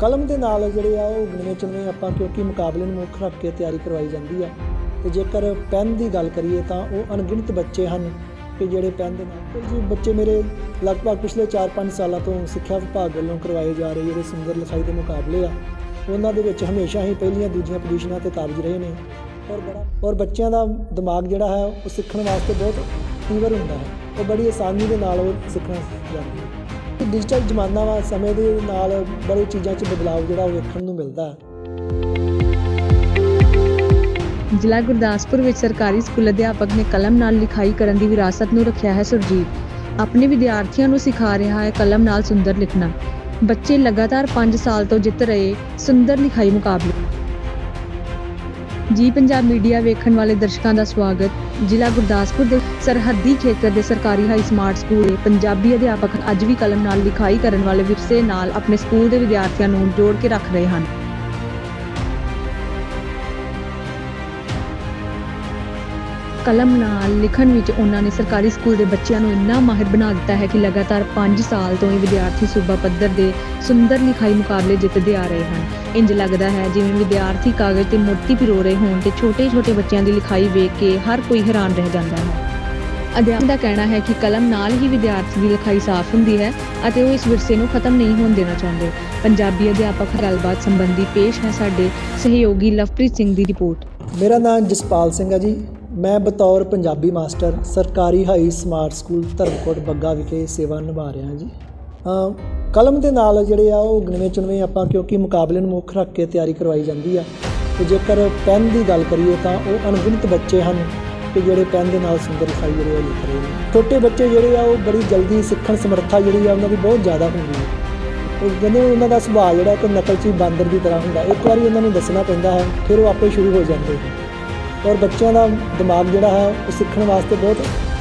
ਕਲਮ ਦੇ ਨਾਲ ਜਿਹੜੇ ਆ ਉਹ ਗਿਣਵੇਂ ਚੁਣਵੇਂ ਆਪਾਂ ਕਿਉਂਕਿ ਮੁਕਾਬਲੇ ਨੂੰ ਮੁੱਖ ਰੱਖ ਕੇ ਤਿਆਰੀ ਕਰਵਾਈ ਜਾਂਦੀ ਆ। ਤੇ ਜੇਕਰ ਪੈਨ ਦੀ ਗੱਲ ਕਰੀਏ ਤਾਂ ਉਹ ਅਣਗਿਣਤ ਬੱਚੇ ਹਨ ਕਿ ਜਿਹੜੇ ਪੈਨ ਦੇ ਨਾਲ। ਤੇ ਜੀ ਬੱਚੇ ਮੇਰੇ ਲਗਭਗ ਪਿਛਲੇ 4-5 ਸਾਲਾਂ ਤੋਂ ਸਿੱਖਿਆ ਵਿਭਾਗ ਵੱਲੋਂ ਕਰਵਾਏ ਜਾ ਰਹੇ ਜਿਹੜੇ ਸੁੰਦਰ ਲਿਖਾਈ ਦੇ ਮੁਕਾਬਲੇ ਆ, ਉਹਨਾਂ ਦੇ ਵਿੱਚ ਹਮੇਸ਼ਾ ਹੀ ਪਹਿਲੀਆਂ ਦੂਜੀਆਂ ਪੋਜੀਸ਼ਨਾਂ ਤੇ ਕਾਬਜ ਰਹੇ ਨੇ। ਔਰ ਬੜਾ ਔਰ ਬੱਚਿਆਂ ਦਾ ਦਿਮਾਗ ਜਿਹੜਾ ਹੈ ਉਹ ਸਿੱਖਣ ਵਾਸਤੇ ਬਹੁਤ ਤੀਵਰ ਹੁੰਦਾ ਹੈ। ਉਹ ਬੜੀ ਆਸਾਨੀ ਦੇ ਨਾਲ ਉਹ ਸਿੱਖਣਾ ਜਾਂਦੇ ਹੈ ਡਿਜੀਟਲ ਜ਼ਮਾਨਾ ਵਾ ਸਮੇਂ ਦੇ ਨਾਲ ਬੜੀ ਚੀਜ਼ਾਂ 'ਚ ਬਦਲਾਅ ਜਿਹੜਾ ਵੇਖਣ ਨੂੰ ਮਿਲਦਾ। ਜ਼ਿਲ੍ਹਾ ਗੁਰਦਾਸਪੁਰ ਵਿੱਚ ਸਰਕਾਰੀ ਸਕੂਲ ਅਧਿਆਪਕ ਨੇ ਕਲਮ ਨਾਲ ਲਿਖਾਈ ਕਰਨ ਦੀ ਵਿਰਾਸਤ ਨੂੰ ਰੱਖਿਆ ਹੈ ਸੁਰਜੀਤ। ਆਪਣੇ ਵਿਦਿਆਰਥੀਆਂ ਨੂੰ ਸਿਖਾ ਰਿਹਾ ਹੈ ਕਲਮ ਨਾਲ ਸੁੰਦਰ ਲਿਖਣਾ। ਬੱਚੇ ਲਗਾਤਾਰ 5 ਸਾਲ ਤੋਂ ਜਿੱਤ ਰਹੇ ਸੁੰਦਰ ਲਿਖਾਈ ਮੁਕਾਬਲੇ। ਜੀ ਪੰਜਾਬ ਮੀਡੀਆ ਵੇਖਣ ਵਾਲੇ ਦਰਸ਼ਕਾਂ ਦਾ ਸਵਾਗਤ। ਜ਼ਿਲ੍ਹਾ ਗੁਰਦਾਸਪੁਰ ਦੇ ਸਰਹੱਦੀ ਖੇਤਰ ਦੇ ਸਰਕਾਰੀ ਹਾਈ ਸਮਾਰਟ ਸਕੂਲ ਦੇ ਪੰਜਾਬੀ ਅਧਿਆਪਕ ਅੱਜ ਵੀ ਕਲਮ ਨਾਲ ਲਿਖਾਈ ਕਰਨ ਵਾਲੇ ਵਿਰਸੇ ਨਾਲ ਆਪਣੇ ਸਕੂਲ ਦੇ ਵਿਦਿਆਰਥੀਆਂ ਨੂੰ ਜੋੜ ਕੇ ਰੱਖ ਰਹੇ ਹਨ। ਕਲਮ ਨਾਲ ਲਿਖਣ ਵਿੱਚ ਉਹਨਾਂ ਨੇ ਸਰਕਾਰੀ ਸਕੂਲ ਦੇ ਬੱਚਿਆਂ ਨੂੰ ਇੰਨਾ ਮਾਹਿਰ ਬਣਾ ਦਿੱਤਾ ਹੈ ਕਿ ਲਗਾਤਾਰ 5 ਸਾਲ ਤੋਂ ਇਹ ਵਿਦਿਆਰਥੀ ਸੂਬਾ ਪੱਧਰ ਦੇ ਸੁੰਦਰ ਲਿਖਾਈ ਮੁਕਾਬਲੇ ਜਿੱਤਦੇ ਆ ਰਹੇ ਹਨ। ਇੰਜ ਲੱਗਦਾ ਹੈ ਜਿਵੇਂ ਵਿਦਿਆਰਥੀ ਕਾਗਜ਼ ਤੇ ਮੋਤੀ ਪਿਰੋ ਰਹੇ ਹੋਣ ਤੇ ਛੋਟੇ-ਛੋਟੇ ਬੱਚਿਆਂ ਦੀ ਲਿਖਾਈ ਵੇਖ ਕੇ ਹਰ ਕੋਈ ਹੈਰਾਨ ਰਹਿ ਜਾਂਦਾ ਹੈ। ਅਧਿਆਪਕ ਦਾ ਕਹਿਣਾ ਹੈ ਕਿ ਕਲਮ ਨਾਲ ਹੀ ਵਿਦਿਆਰਥੀ ਦੀ ਲਿਖਾਈ ਸਾਫ਼ ਹੁੰਦੀ ਹੈ ਅਤੇ ਉਹ ਇਸ ਵਿਰਸੇ ਨੂੰ ਖਤਮ ਨਹੀਂ ਹੋਣ ਦੇਣਾ ਚਾਹੁੰਦੇ। ਪੰਜਾਬੀ ਅਧਿਆਪਕ ਗੱਲਬਾਤ ਸੰਬੰਧੀ ਪੇਸ਼ ਹੈ ਸਾਡੇ ਸਹਿਯੋਗੀ ਲਵਪ੍ਰੀਤ ਸਿੰਘ ਦੀ ਰਿਪੋਰਟ। ਮੇਰਾ ਨਾਮ ਜਸਪਾਲ ਸਿੰਘ ਹੈ ਜੀ। ਮੈਂ ਬਤੌਰ ਪੰਜਾਬੀ ਮਾਸਟਰ, ਸਰਕਾਰੀ high smart school Dharamkot Bagga ਵਿਖੇ ਸੇਵਾ ਨਿਭਾ ਰਿਹਾ ਜੀ। ਕਲਮ ਦੇ ਨਾਲ ਜਿਹੜੇ ਆ ਉਹ ਗਿਣਵੇਂ ਚੁਣਵੇਂ ਆਪਾਂ ਕਿਉਂਕਿ ਮੁਕਾਬਲੇ ਨੂੰ ਮੁੱਖ ਰੱਖ ਕੇ ਤਿਆਰੀ ਕਰਵਾਈ ਜਾਂਦੀ ਆ। ਤੇ ਜੇਕਰ ਪੈਨ ਦੀ ਗੱਲ ਕਰੀਏ ਤਾਂ ਉਹ ਅਣਗਿਣਤ ਬੱਚੇ ਹਨ ਕਿ ਜਿਹੜੇ ਪੈਨ ਦੇ ਨਾਲ ਸੁੰਦਰ ਲਿਖਾਈ ਜਿਹੜੇ ਉਹ ਲਿਖ ਰਹੇ ਨੇ ਛੋਟੇ ਬੱਚੇ ਜਿਹੜੇ ਆ ਉਹ ਬੜੀ ਜਲਦੀ ਸਿੱਖਣ ਸਮਰੱਥਾ ਜਿਹੜੀ ਆ ਉਹਨਾਂ ਦੀ ਬਹੁਤ ਜ਼ਿਆਦਾ ਹੁੰਦੀ ਹੈ ਉਹ ਕਹਿੰਦੇ ਉਹਨਾਂ ਦਾ ਸੁਭਾਅ ਜਿਹੜਾ ਕਿ ਨਕਲਚੀ ਬਾਂਦਰ ਦੀ ਤਰ੍ਹਾਂ ਹੁੰਦਾ। ਇੱਕ ਵਾਰੀ ਉਹਨਾਂ ਨੂੰ ਦੱਸਣਾ ਪੈਂਦਾ ਹੈ, ਫਿਰ ਉਹ ਆਪੇ ਸ਼ੁਰੂ ਹੋ ਜਾਂਦੇ ਹਨ ਔਰ ਬੱਚਿਆਂ ਦਾ ਦਿਮਾਗ ਜਿਹੜਾ ਹੈ, ਉਹ ਸਿੱਖਣ ਵਾਸਤੇ ਬਹੁਤ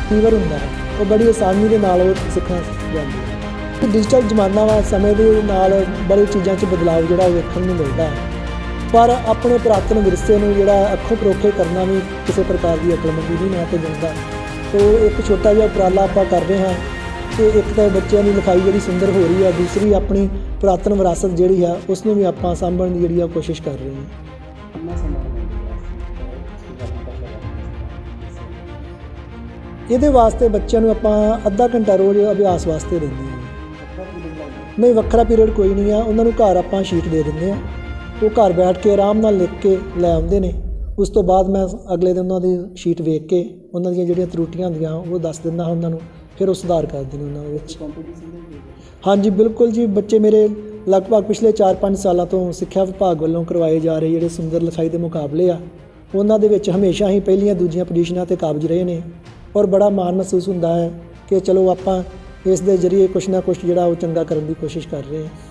ਤੀਵਰ ਹੁੰਦਾ ਹੈ। ਉਹ ਬੜੀ ਆਸਾਨੀ ਦੇ ਨਾਲ ਉਹ ਸਿੱਖਣਾ ਜਾਂਦੇ ਹਨ ਡਿਜੀਟਲ ਜ਼ਮਾਨਾ ਵਾ, ਸਮੇਂ ਦੇ ਨਾਲ ਬੜੀ ਚੀਜ਼ਾਂ 'ਚ ਬਦਲਾਅ ਜਿਹੜਾ ਉਹ ਵੇਖਣ ਨੂੰ ਮਿਲਦਾ ਹੈ। ਪਰ ਆਪਣੇ ਪੁਰਾਤਨ ਵਿਰਸੇ ਨੂੰ ਜਿਹੜਾ ਅੱਖੋਂ ਪਰੋਖੇ ਕਰਨਾ ਵੀ ਕਿਸੇ ਪ੍ਰਕਾਰ ਦੀ ਅਕਲਮੰਦੀ ਨਹੀਂ ਮੈਂ ਤੇ ਜਾਂਦਾ ਸੋ ਇੱਕ ਛੋਟਾ ਜਿਹਾ ਉਪਰਾਲਾ ਆਪਾਂ ਕਰ ਰਹੇ ਹਾਂ ਕਿ ਇੱਕ ਤਾਂ ਬੱਚਿਆਂ ਦੀ ਲਿਖਾਈ ਜਿਹੜੀ ਸੁੰਦਰ ਹੋ ਰਹੀ ਹੈ, ਦੂਸਰੀ ਆਪਣੀ ਪੁਰਾਤਨ ਵਿਰਾਸਤ ਜਿਹੜੀ ਹੈ ਉਸ ਨੂੰ ਵੀ ਆਪਾਂ ਸਾਂਭਣ ਦੀ ਜਿਹੜੀ ਆ ਕੋਸ਼ਿਸ਼ ਕਰ ਰਹੇ ਹਾਂ। ਇਹਦੇ ਵਾਸਤੇ ਬੱਚਿਆਂ ਨੂੰ ਆਪਾਂ ਅੱਧਾ ਘੰਟਾ ਰੋਜ਼ ਅਭਿਆਸ ਵਾਸਤੇ ਦਿੰਦੇ ਹਾਂ। ਨਹੀਂ, ਵੱਖਰਾ ਪੀਰੀਅਡ ਕੋਈ ਨਹੀਂ ਆ। ਉਹਨਾਂ ਨੂੰ ਘਰ ਆਪਾਂ ਸ਼ੀਟ ਦੇ ਦਿੰਦੇ ਆ ਉਹ ਘਰ ਬੈਠ ਕੇ ਆਰਾਮ ਨਾਲ ਲਿਖ ਕੇ ਲੈ ਆਉਂਦੇ ਨੇ। ਉਸ ਤੋਂ ਬਾਅਦ ਮੈਂ ਅਗਲੇ ਦਿਨ ਉਹਨਾਂ ਦੀ ਸ਼ੀਟ ਵੇਖ ਕੇ ਉਹਨਾਂ ਦੀਆਂ ਜਿਹੜੀਆਂ ਤਰੁੱਟੀਆਂ ਹੁੰਦੀਆਂ, ਉਹ ਦੱਸ ਦਿੰਦਾ ਹਾਂ ਉਹਨਾਂ ਨੂੰ। ਫਿਰ ਉਹ ਸੁਧਾਰ ਕਰਦੇ ਨੇ ਉਹਨਾਂ ਦੇ ਵਿੱਚ। ਹਾਂਜੀ, ਬਿਲਕੁਲ ਜੀ। ਬੱਚੇ ਮੇਰੇ ਲਗਭਗ ਪਿਛਲੇ 4-5 ਸਾਲਾਂ ਤੋਂ ਸਿੱਖਿਆ ਵਿਭਾਗ ਵੱਲੋਂ ਕਰਵਾਏ ਜਾ ਰਹੇ ਜਿਹੜੇ ਸੁੰਦਰ ਲਿਖਾਈ ਦੇ ਮੁਕਾਬਲੇ ਆ, ਉਹਨਾਂ ਦੇ ਵਿੱਚ ਹਮੇਸ਼ਾ ਹੀ ਪਹਿਲੀਆਂ ਦੂਜੀਆਂ ਪੋਜੀਸ਼ਨਾਂ ਤੇ ਕਾਬਜ ਰਹੇ ਨੇ। ਔਰ ਬੜਾ ਮਾਣ ਮਹਿਸੂਸ ਹੁੰਦਾ ਹੈ ਕਿ ਚਲੋ ਆਪਾਂ ਇਸ ਦੇ ਜ਼ਰੀਏ ਕੁਛ ਨਾ ਕੁਛ ਜਿਹੜਾ ਉਹ ਚੰਗਾ ਕਰਨ ਦੀ ਕੋਸ਼ਿਸ਼ ਕਰ ਰਹੇ ਹਾਂ।